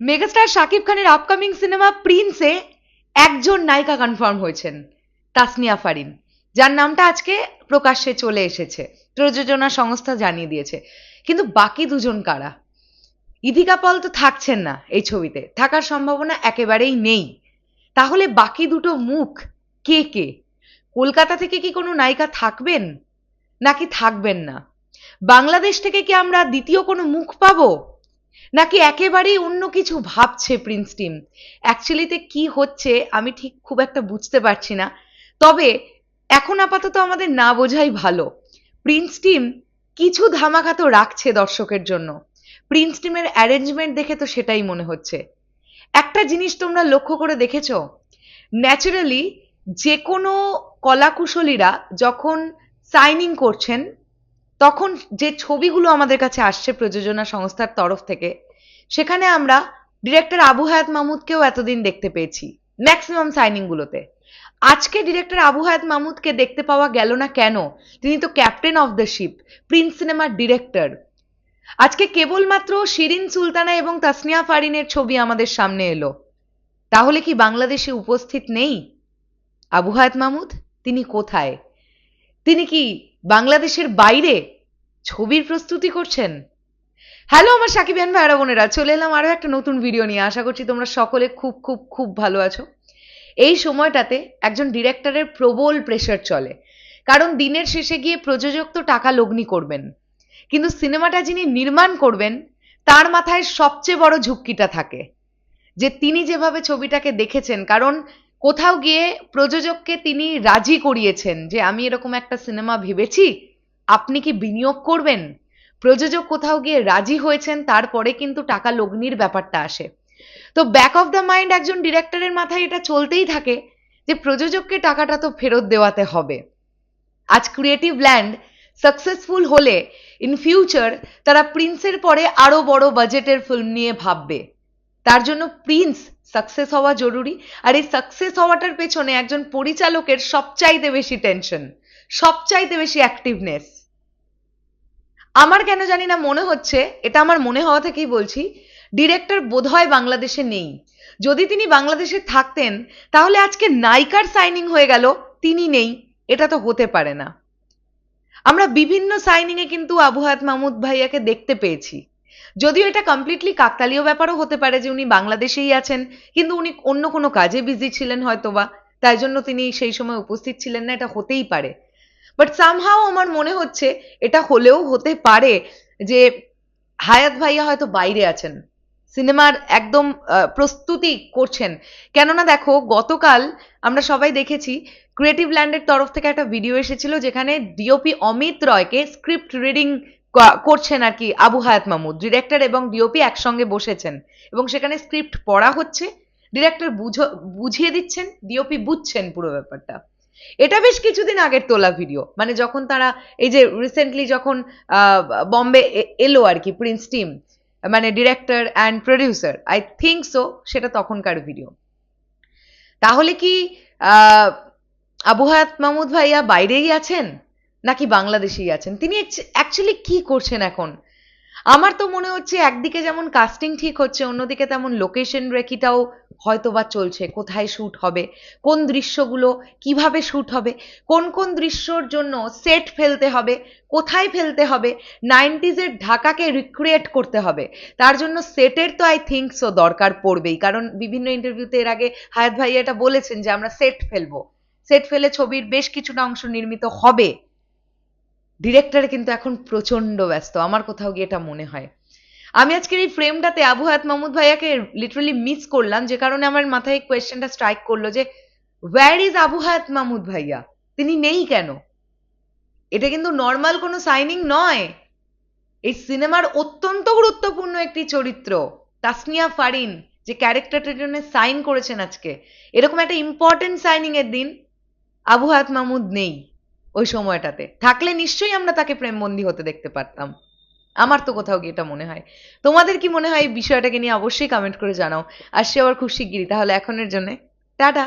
Megastar Shakib খানের upcoming cinema প্রিন্সে একজন নায়িকা কনফার্ম হয়েছেন, তাসনিয়া ফারিন, যার নামটা আজকে প্রকাশ্যে চলে এসেছে, প্রযোজনা সংস্থা জানিয়ে দিয়েছে। কিন্তু বাকি দুজন কারা? ইদিকা পল তো থাকছেন না এই ছবিতে, থাকার সম্ভাবনা একেবারেই নেই। তাহলে বাকি দুটো মুখ কে কে? কলকাতা থেকে কি কোনো নায়িকা থাকবেন? নাকি থাকবেন না? বাংলাদেশ থেকে কি আমরা দ্বিতীয় কোনো মুখ পাবো? নাকি একেবারেই অন্য কিছু ভাবছে প্রিন্স টিম? অ্যাকচুয়ালিতে কি হচ্ছে আমি ঠিক খুব একটা বুঝতে পারছি না। তবে এখন আপাতত আমাদের না বোঝাই ভালো। প্রিন্স টিম কিছু ধামাকা তো রাখছে দর্শকের জন্য। প্রিন্স টিমের অ্যারেঞ্জমেন্ট দেখে তো সেটাই মনে হচ্ছে। একটা জিনিস তোমরা লক্ষ্য করে দেখেছ? ন্যাচারালি যে কোনো কলাকুশলীরা যখন সাইনিং করছেন তখন যে ছবিগুলো আমাদের কাছে আসছে প্রযোজনা সংস্থার তরফ থেকে, সেখানে আমরা ডিরেক্টর আবু হায়াত মাহমুদকেও এতদিন দেখতে পেয়েছি ম্যাক্সিমাম সাইনিংগুলোতে আজকে ডিরেক্টর আবু হায়াত মাহমুদকে দেখতে পাওয়া গেল না কেন? তিনি তো captain of the ship prince সিনেমার ডিরেক্টর আজকে কেবলমাত্র শিরিন সুলতানা এবং তাসনিয়া ফারিনের ছবি আমাদের সামনে এলো। তাহলে কি বাংলাদেশে উপস্থিত নেই আবু হায়াত মাহমুদ তিনি কোথায়? তিনি কি বাংলাদেশের বাইরে ছবির প্রস্তুতি করছেন। হ্যালো আমার সাকিব সাকিবিয়ান ভাইরা বোনেরা, চলে এলাম আরও একটা নতুন ভিডিও নিয়ে। আশা করছি তোমরা সকলে খুব খুব খুব ভালো আছো। এই সময়টাতে একজন ডিরেক্টরের প্রবল প্রেশার চলে। কারণ দিনের শেষে গিয়ে প্রযোজক তো টাকা লগ্নি করবেন। কিন্তু সিনেমাটা যিনি নির্মাণ করবেন, তার মাথায় সবচেয়ে বড় ঝুঁকিটা থাকে। যে তিনি যেভাবে ছবিটাকে দেখেছেন, কারণ কোথাও গিয়ে প্রযোজককে তিনি রাজি করিয়েছেন যে আমি এরকম একটা সিনেমা ভেবেছি, আপনি কি বিনিয়োগ করবেন? প্রযোজক কোথাও গিয়ে রাজি হয়েছেন, তারপরে কিন্তু টাকা লগ্নির ব্যাপারটা আসে। তো ব্যাক অফ দ্য মাইন্ড একজন ডিরেক্টরের মাথায় এটা চলতেই থাকে যে প্রযোজককে টাকাটা তো ফেরত দেওয়াতে হবে। আজ ক্রিয়েটিভ ল্যান্ড সাকসেসফুল হলে ইন ফিউচার তারা প্রিন্সের পরে আরও বড় বাজেটের ফিল্ম নিয়ে ভাববে। তার জন্য প্রিন্স সাকসেস হওয়া জরুরি। আর এই সাকসেস হওয়াটার পেছনে একজন পরিচালকের সবচাইতে বেশি টেনশন সবচাইতে বেশি অ্যাক্টিভনেস আমার কেন জানি না মনে হচ্ছে, এটা আমার মনে হওয়া থেকেই বলছি ডিরেক্টর বোধহয় বাংলাদেশে নেই। যদি তিনি বাংলাদেশে থাকতেন, তাহলে আজকে নায়িকার সাইনিং হয়ে গেল, তিনি নেই, এটা তো হতে পারে না। আমরা বিভিন্ন সাইনিং এ কিন্তু আবু হায়াত মাহমুদ ভাইয়াকে দেখতে পেয়েছি। যদিও এটা কমপ্লিটলি কাকতালীয় ব্যাপারও হতে পারে যে উনি বাংলাদেশেই আছেন, কিন্তু উনি অন্য কোনো কাজে বিজি ছিলেন হয়তোবা, তাই জন্য তিনি সেই সময় উপস্থিত ছিলেন না, এটা হতেই পারে। বাট সামহাও আমার মনে হচ্ছে এটা হলেও হতে পারে যে হায়াত ভাইয়া হয়তো বাইরে আছেন, সিনেমার একদম প্রস্তুতি করছেন। কেননা দেখো, গতকাল আমরা সবাই দেখেছি ক্রিয়েটিভ ল্যান্ডের তরফ থেকে একটা ভিডিও এসেছিল যেখানে ডিওপি অমিত রয়কে স্ক্রিপ্ট রিডিং করছেন আর কি আবু হায়াত মাহমুদ ডিরেক্টর এবং ডিওপি একসঙ্গে বসেছেন এবং সেখানে স্ক্রিপ্ট পড়া হচ্ছে। ডিরেক্টর বুঝিয়ে দিচ্ছেন ডিওপি বুঝছেন পুরো ব্যাপারটা। এটা বেশ কিছুদিন আগের তোলা ভিডিও মানে যখন তারা এই যে রিসেন্টলি যখন বম্বে এলো আর কি প্রিন্স টিম মানে director and producer I think so সেটা তখনকার ভিডিও তাহলে কি আবু হায়াত মাহমুদ ভাইয়া বাইরেই আছেন? নাকি বাংলাদেশেই আছেন? তিনি অ্যাকচুয়ালি কি করছেন এখন? আমার তো মনে হচ্ছে একদিকে যেমন কাস্টিং ঠিক হচ্ছে, অন্যদিকে তেমন লোকেশন রেকিটাও হয়তো বা চলছে। কোথায় শ্যুট হবে? কোন দৃশ্যগুলো কীভাবে শ্যুট হবে? কোন কোন দৃশ্যর জন্য সেট ফেলতে হবে? কোথায় ফেলতে হবে? নাইনটিজের ঢাকাকে রিক্রিয়েট করতে হবে। তার জন্য সেটের তো আই থিঙ্ক সো দরকার পড়বেই। কারণ বিভিন্ন ইন্টারভিউতে এর আগে হায়াত ভাই এটা বলেছেন যে আমরা সেট ফেলব। সেট ফেলে ছবির বেশ কিছুটা অংশ নির্মিত হবে। ডিরেক্টর কিন্তু এখন প্রচণ্ড ব্যস্ত। আমার কোথাও গিয়ে এটা মনে হয়। আমি আজকের এই ফ্রেমটাতে আবু হায়াত মাহমুদ ভাইয়াকে লিটারালি মিস করলাম, যে কারণে আমার মাথায় এই কোয়েশ্চেনটা স্ট্রাইক করল যে ওয়্যার ইজ আবু হায়াত মাহমুদ ভাইয়া? তিনি নেই কেন? এটা কিন্তু নর্মাল কোনো সাইনিং নয়। এই সিনেমার অত্যন্ত গুরুত্বপূর্ণ একটি চরিত্র, তাসনিয়া ফারিন, যে ক্যারেক্টারটার জন্য সাইন করেছেন আজকে। এরকম একটা ইম্পর্টেন্ট সাইনিং এর দিন আবু হায়াত মাহমুদ নেই। ওই সময়টাতে। থাকলে নিশ্চয়ই আমরা তাকে প্রেমবন্দী হতে দেখতে পারতাম। আমার তো কোথাও গিয়ে এটা মনে হয়। তোমাদের কি মনে হয় এই বিষয়টাকে নিয়ে অবশ্যই কমেন্ট করে জানাও। সে আবার খুব শিগগিরই, তাহলে এখনের জন্যে টাটা।